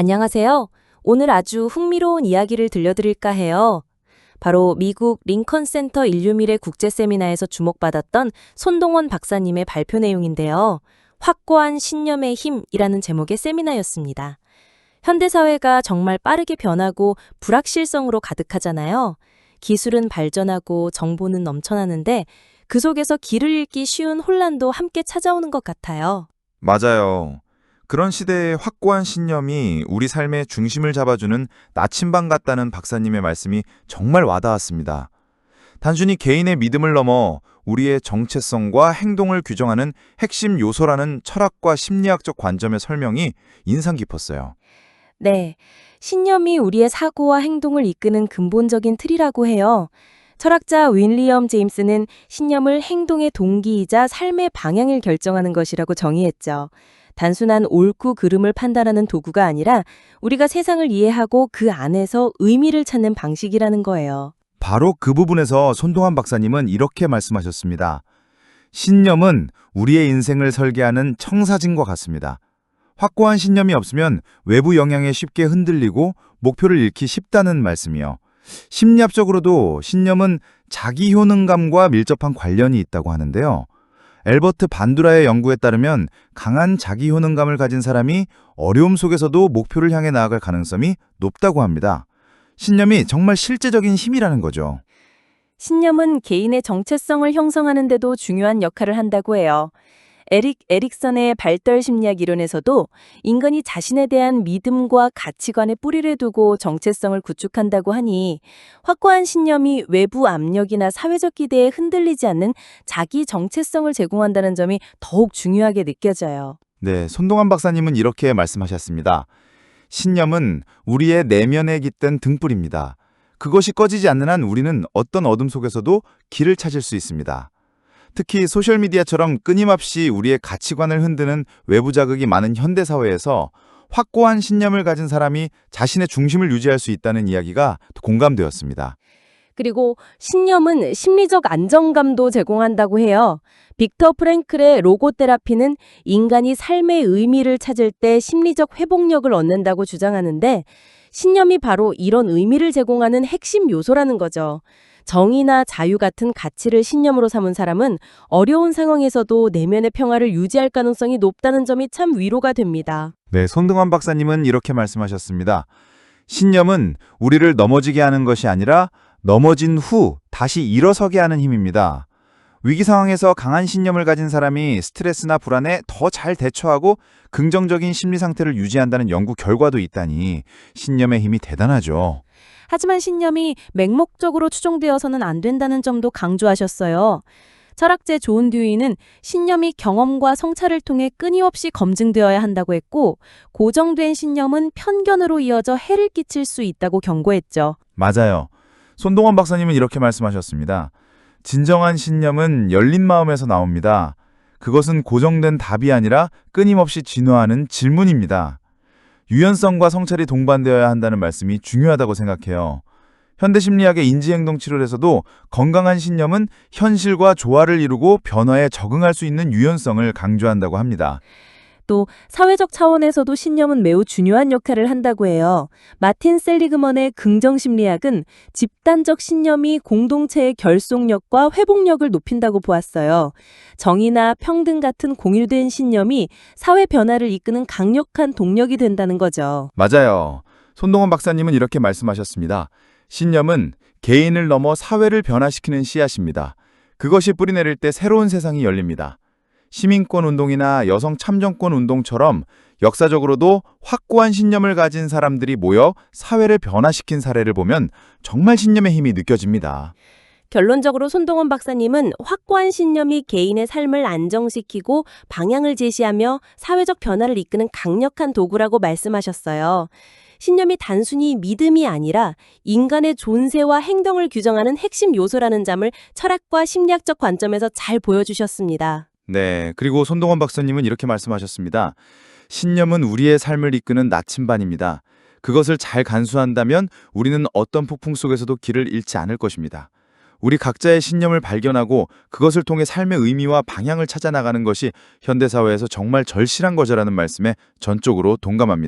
안녕하세요. 오늘 아주 흥미로운 이야기를 들려드릴까 해요. 바로 미국 링컨 센터 인류미래 국제 세미나에서 주목받았던 손동원 박사님의 발표 내용인데요. 확고한 신념의 힘이라는 제목의 세미나였습니다. 현대 사회가 정말 빠르게 변하고 불확실성으로 가득하잖아요. 기술은 발전하고 정보는 넘쳐나는데 그 속에서 길을 잃기 쉬운 혼란도 함께 찾아오는 것 같아요. 맞아요. 그런 시대의 확고한 신념이 우리 삶의 중심을 잡아주는 나침반 같다는 박사님의 말씀이 정말 와닿았습니다. 단순히 개인의 믿음을 넘어 우리의 정체성과 행동을 규정하는 핵심 요소라는 철학과 심리학적 관점의 설명이 인상 깊었어요. 네. 신념이 우리의 사고와 행동을 이끄는 근본적인 틀이라고 해요. 철학자 윌리엄 제임스는 신념을 행동의 동기이자 삶의 방향을 결정하는 것이라고 정의했죠. 단순한 옳고 그름을 판단하는 도구가 아니라 우리가 세상을 이해하고 그 안에서 의미를 찾는 방식이라는 거예요. 바로 그 부분에서 손동환 박사님은 이렇게 말씀하셨습니다. 신념은 우리의 인생을 설계하는 청사진과 같습니다. 확고한 신념이 없으면 외부 영향에 쉽게 흔들리고 목표를 잃기 쉽다는 말씀이요. 심리학적으로도 신념은 자기 효능감과 밀접한 관련이 있다고 하는데요. 엘버트 반두라의 연구에 따르면 강한 자기 효능감을 가진 사람이 어려움 속에서도 목표를 향해 나아갈 가능성이 높다고 합니다. 신념이 정말 실제적인 힘이라는 거죠. 신념은 개인의 정체성을 형성하는 데도 중요한 역할을 한다고 해요. 에릭 에릭선의 발달 심리학 이론에서도 인간이 자신에 대한 믿음과 가치관에 뿌리를 두고 정체성을 구축한다고 하니 확고한 신념이 외부 압력이나 사회적 기대에 흔들리지 않는 자기 정체성을 제공한다는 점이 더욱 중요하게 느껴져요. 네, 손동환 박사님은 이렇게 말씀하셨습니다. 신념은 우리의 내면에 깃든 등불입니다. 그것이 꺼지지 않는 한 우리는 어떤 어둠 속에서도 길을 찾을 수 있습니다. 특히 소셜미디어처럼 끊임없이 우리의 가치관을 흔드는 외부 자극이 많은 현대 사회에서 확고한 신념을 가진 사람이 자신의 중심을 유지할 수 있다는 이야기가 공감되었습니다. 그리고 신념은 심리적 안정감도 제공한다고 해요. 빅터 프랭클의 로고테라피는 인간이 삶의 의미를 찾을 때 심리적 회복력을 얻는다고 주장하는데 신념이 바로 이런 의미를 제공하는 핵심 요소라는 거죠. 정의나 자유 같은 가치를 신념으로 삼은 사람은 어려운 상황에서도 내면의 평화를 유지할 가능성이 높다는 점이 참 위로가 됩니다. 네, 손동환 박사님은 이렇게 말씀하셨습니다. 신념은 우리를 넘어지게 하는 것이 아니라 넘어진 후 다시 일어서게 하는 힘입니다. 위기 상황에서 강한 신념을 가진 사람이 스트레스나 불안에 더 잘 대처하고 긍정적인 심리 상태를 유지한다는 연구 결과도 있다니 신념의 힘이 대단하죠. 하지만 신념이 맹목적으로 추종되어서는 안 된다는 점도 강조하셨어요. 철학제 존 듀이는 신념이 경험과 성찰을 통해 끊임없이 검증되어야 한다고 했고 고정된 신념은 편견으로 이어져 해를 끼칠 수 있다고 경고했죠. 맞아요. 손동원 박사님은 이렇게 말씀하셨습니다. 진정한 신념은 열린 마음에서 나옵니다. 그것은 고정된 답이 아니라 끊임없이 진화하는 질문입니다. 유연성과 성찰이 동반되어야 한다는 말씀이 중요하다고 생각해요. 현대 심리학의 인지행동 치료에서도 건강한 신념은 현실과 조화를 이루고 변화에 적응할 수 있는 유연성을 강조한다고 합니다. 또 사회적 차원에서도 신념은 매우 중요한 역할을 한다고 해요. 마틴 셀리그먼의 긍정 심리학은 집단적 신념이 공동체의 결속력과 회복력을 높인다고 보았어요. 정의나 평등 같은 공유된 신념이 사회 변화를 이끄는 강력한 동력이 된다는 거죠. 맞아요. 손동원 박사님은 이렇게 말씀하셨습니다. 신념은 개인을 넘어 사회를 변화시키는 씨앗입니다. 그것이 뿌리내릴 때 새로운 세상이 열립니다. 시민권 운동이나 여성 참정권 운동처럼 역사적으로도 확고한 신념을 가진 사람들이 모여 사회를 변화시킨 사례를 보면 정말 신념의 힘이 느껴집니다. 결론적으로 손동원 박사님은 확고한 신념이 개인의 삶을 안정시키고 방향을 제시하며 사회적 변화를 이끄는 강력한 도구라고 말씀하셨어요. 신념이 단순히 믿음이 아니라 인간의 존재와 행동을 규정하는 핵심 요소라는 점을 철학과 심리학적 관점에서 잘 보여주셨습니다. 네, 그리고 손동원 박사님은 이렇게 말씀하셨습니다. 신념은 우리의 삶을 이끄는 나침반입니다. 그것을 잘 간수한다면 우리는 어떤 폭풍 속에서도 길을 잃지 않을 것입니다. 우리 각자의 신념을 발견하고 그것을 통해 삶의 의미와 방향을 찾아 나가는 것이 현대 사회에서 정말 절실한 거라는 말씀에 전적으로 동감합니다.